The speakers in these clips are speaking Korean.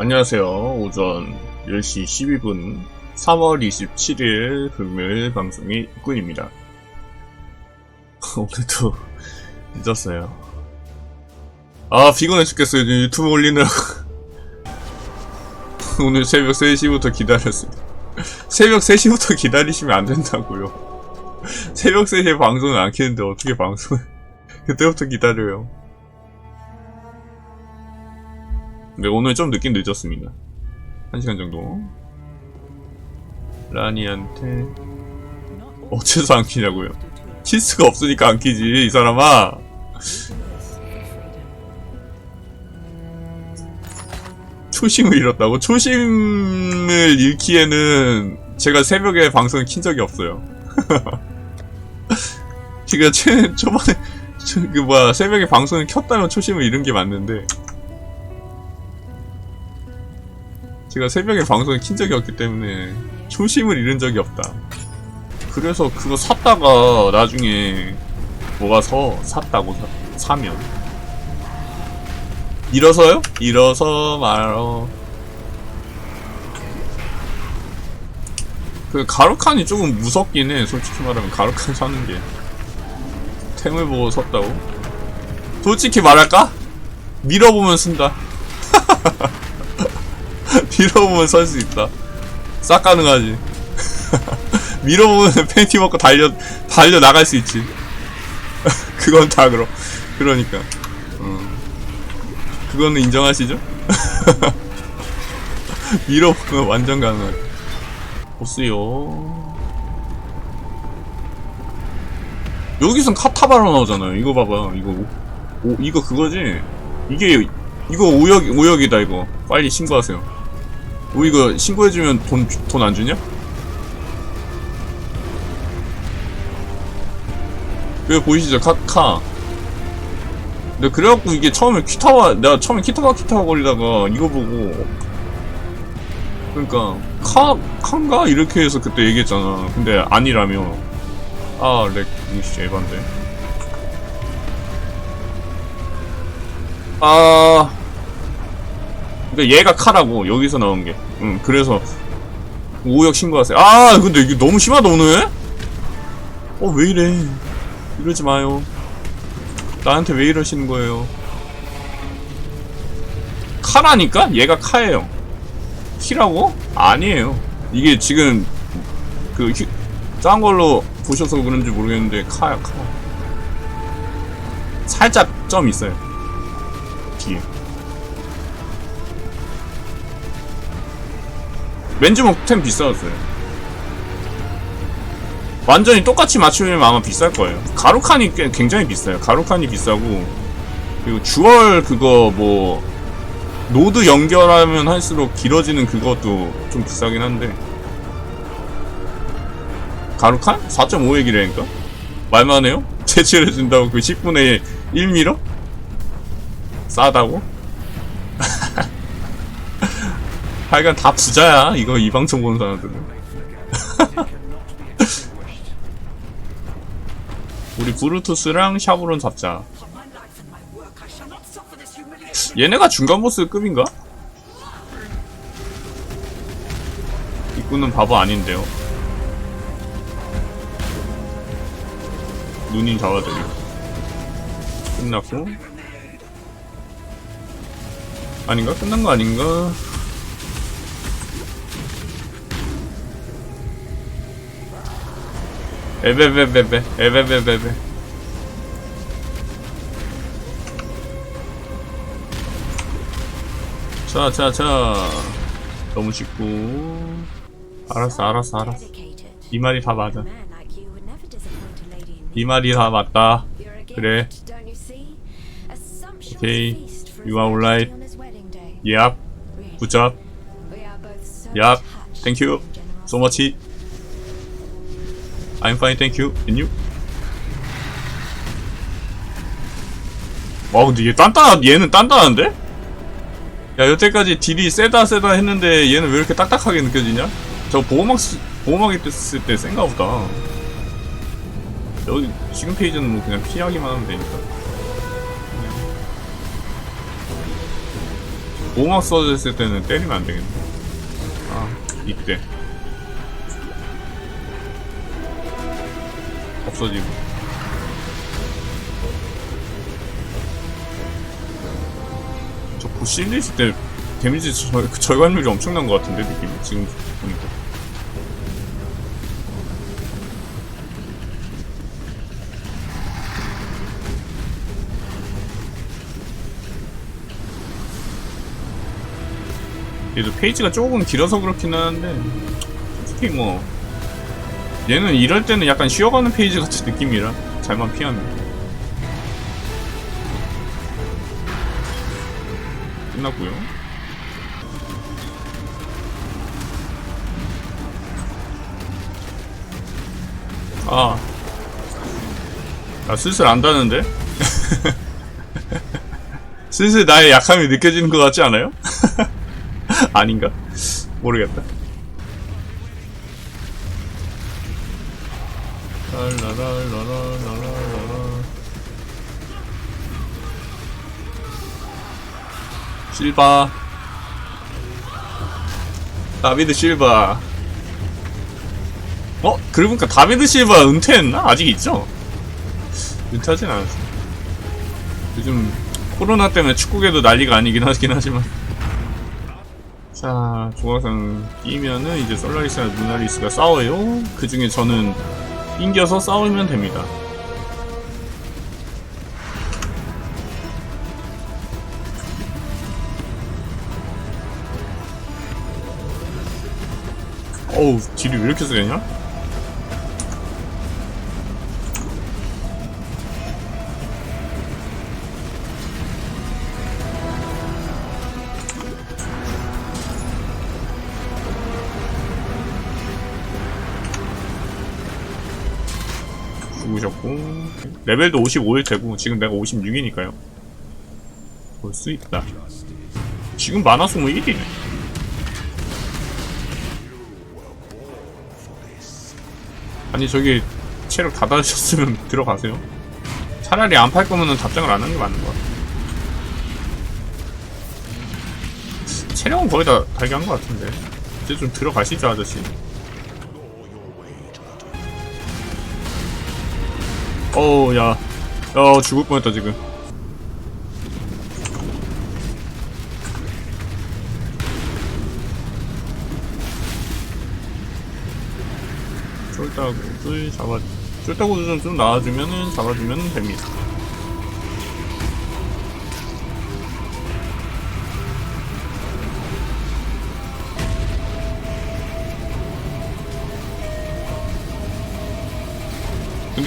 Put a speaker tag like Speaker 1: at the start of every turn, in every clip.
Speaker 1: 안녕하세요. 오전 10시 12분 3월 27일 금요일 방송의 꾼입니다. 오늘도 늦었어요. 아, 피곤해 죽겠어요. 유튜브 올리느라고. 오늘 새벽 3시부터 기다렸어요. 새벽 3시부터 기다리시면 안 된다고요. 새벽 3시에 방송을 안 켰는데 어떻게 방송을 그때부터 기다려요. 네, 오늘 좀 늦긴 늦었습니다. 한 시간 정도. 라니한테 어째서 안 키냐고요? 키스가 없으니까 안 키지, 이 사람아. 초심을 잃었다고? 초심을 잃기에는 제가 새벽에 방송을 킨 적이 없어요. 제가 최, 초반에, 저, 그 뭐야, 새벽에 방송을 켰다면 초심을 잃은 게 맞는데, 제가 새벽에 방송을 킨 적이 없기 때문에 초심을 잃은 적이 없다. 그래서 그거 샀다가 나중에 뭐가 서 샀다고 사, 사면 잃어서요? 잃어서 말어. 그 가루칸이 조금 무섭긴 해. 솔직히 말하면 가루칸 사는 게 템을 보고 샀다고. 솔직히 말할까? 밀어보면 쓴다. 밀어보면 설 수 있다. 싹 가능하지. 밀어보면 팬티 먹고 달려, 달려 나갈 수 있지. 그건 다 그럼. 그러니까. 음. 그거는 인정하시죠? 밀어보면 완전 가능하지. 보스요. 여기선 카타바로 나오잖아요. 이거 봐봐. 이거, 오, 이거 그거지? 이게, 이거 오역, 오역이다, 이거. 빨리 신고하세요. 뭐 이거 신고해주면 돈, 돈 안 주냐? 이거 보이시죠? 카, 카. 근데 그래갖고 이게 처음에 퀴타와, 내가 처음에 키타와 키타와 거리다가 이거 보고. 그러니까, 카, 카인가? 이렇게 해서 그때 얘기했잖아. 근데 아니라며. 아, 렉, 이씨, 에반데. 아, 그러니까 얘가 카라고 여기서 나온 게. 응, 그래서 오역 신고하세요. 아, 근데 이게 너무 심하다 오늘. 어, 왜 이래? 이러지 마요. 나한테 왜 이러시는 거예요? 카라니까? 얘가 카예요. 키라고? 아니에요. 이게 지금 그 휴, 짠 걸로 보셔서 그런지 모르겠는데 카야 카. 살짝 점 있어요. 뒤에. 맨주먹 템 비싸졌어요. 완전히 똑같이 맞추면 아마 비쌀 거예요. 가루칸이 꽤 굉장히 비싸요. 가루칸이 비싸고 그리고 주얼 그거 뭐 노드 연결하면 할수록 길어지는 그것도 좀 비싸긴 한데 가루칸? 4.5액이라니까? 말만 해요? 제출해준다고 그 10분의 1미러? 싸다고? 하여간 다 부자야. 이거 이 방송 보는 사람들은. 우리 브루투스랑 샤브론 잡자. 얘네가 중간 보스급인가? 입구는 바보 아닌데요. 누님 잡아드리고. 끝났고. 아닌가? 끝난 거 아닌가? 에베베베베 에베베베베. 자자자 너무 쉽고. 알았어 알았어 알았어. 이 말이 다 맞아. 이 말이 다 맞다. 그래. 오케이. You are alright. Yep. Good job. Yep. Thank you So much I'm fine, thank you. And you? 와, 근데 얘 단단, 얘는 단단한데? 야, 여태까지 딜이 세다 세다 했는데 얘는 왜 이렇게 딱딱하게 느껴지냐? 저 보호막, 쓰, 보호막 입었을 때 센가 보다. 여기, 지금 페이지는 뭐 그냥 피하기만 하면 되니까. 보호막 써졌을 때는 때리면 안 되겠네. 아, 이때. 없어지고. 저 부실드 있을 때 데미지 절, 그 절감률이 엄청난 것 같은데, 느낌이. 지금 보니까. 얘도 페이지가 조금 길어서 그렇긴 한데 솔직히 뭐 얘는 이럴 때는 약간 쉬어가는 페이지 같은 느낌이라 잘만 피하면 끝났고요 아, 나 슬슬 안다는데? 슬슬 나의 약함이 느껴지는 것 같지 않아요? 아닌가? 모르겠다. 랄라랄라랄라랄라. 실바. 다비드 실바. 어? 그러고 보니까 다비드 실바 은퇴했나? 아직 있죠? 은퇴하진 않았어. 요즘 코로나 때문에 축구계도 난리가 아니긴 하긴 하지만. 자, 조각상 끼면은 이제 솔라리스랑 루나리스가 싸워요. 그 중에 저는 인겨서 싸우면 됩니다. 어우, 딜이 왜 이렇게 세냐? 레벨도 55일 테고 지금 내가 56이니까요. 볼 수 있다. 지금 만화 소모 1이네. 아니 저기 체력 다 다르셨으면 들어가세요. 차라리 안 팔 거면은 답장을 안 하는 게 맞는 것 같아. 체력은 거의 다 달게 한 것 같은데. 이제 좀 들어가시죠 아저씨 어우 야, 야 죽을 뻔했다 지금. 쫄따구를 잡아, 쫄따구 좀, 좀 나와주면은 잡아주면 됩니다.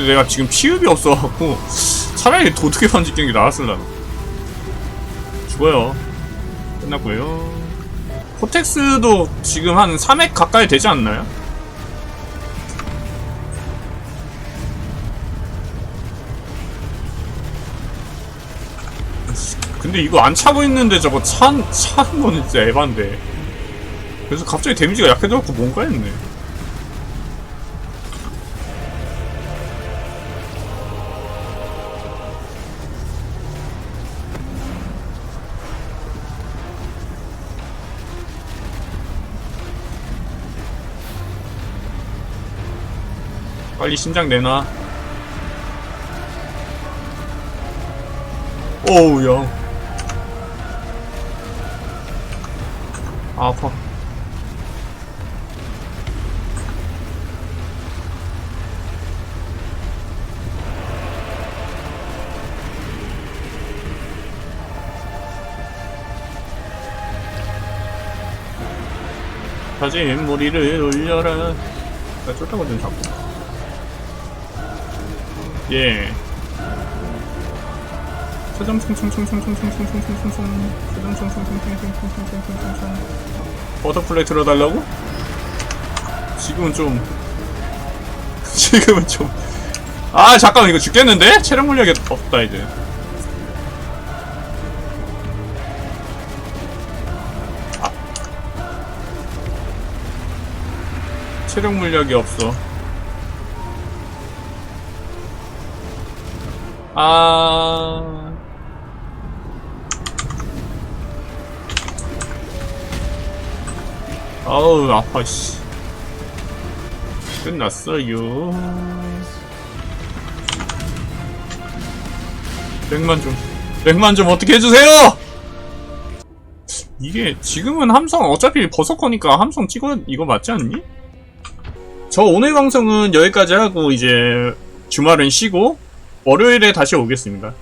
Speaker 1: 근데 내가 지금 피읍이 없어갖고 차라리 도둑의 반지 끼는 게 나았을라나. 죽어요. 끝났고요. 코텍스도 지금 한 3액 가까이 되지 않나요? 근데 이거 안 차고 있는데 저거 찬, 차는 거는 진짜 에반데. 그래서 갑자기 데미지가 약해져갖고 뭔가 했네 빨리 신장 내놔. 오우, 야. 아, 아파. 다진 머리를 올려라. 나 쫓아거든, 자꾸. 예. 버터플레이 들어달라고? 지금은 좀 지금은 좀아 잠깐만 이거 죽겠는데? 체력 물약이 없다 이제 아. 체력 물약이 없어 아. 아우 아파 씨 끝났어요 100만 좀 100만 좀 어떻게 해주세요 이게 지금은 함성 어차피 버서커니까 함성 찍어 이거 맞지 않니? 저 오늘 방송은 여기까지 하고 이제 주말은 쉬고 월요일에 다시 오겠습니다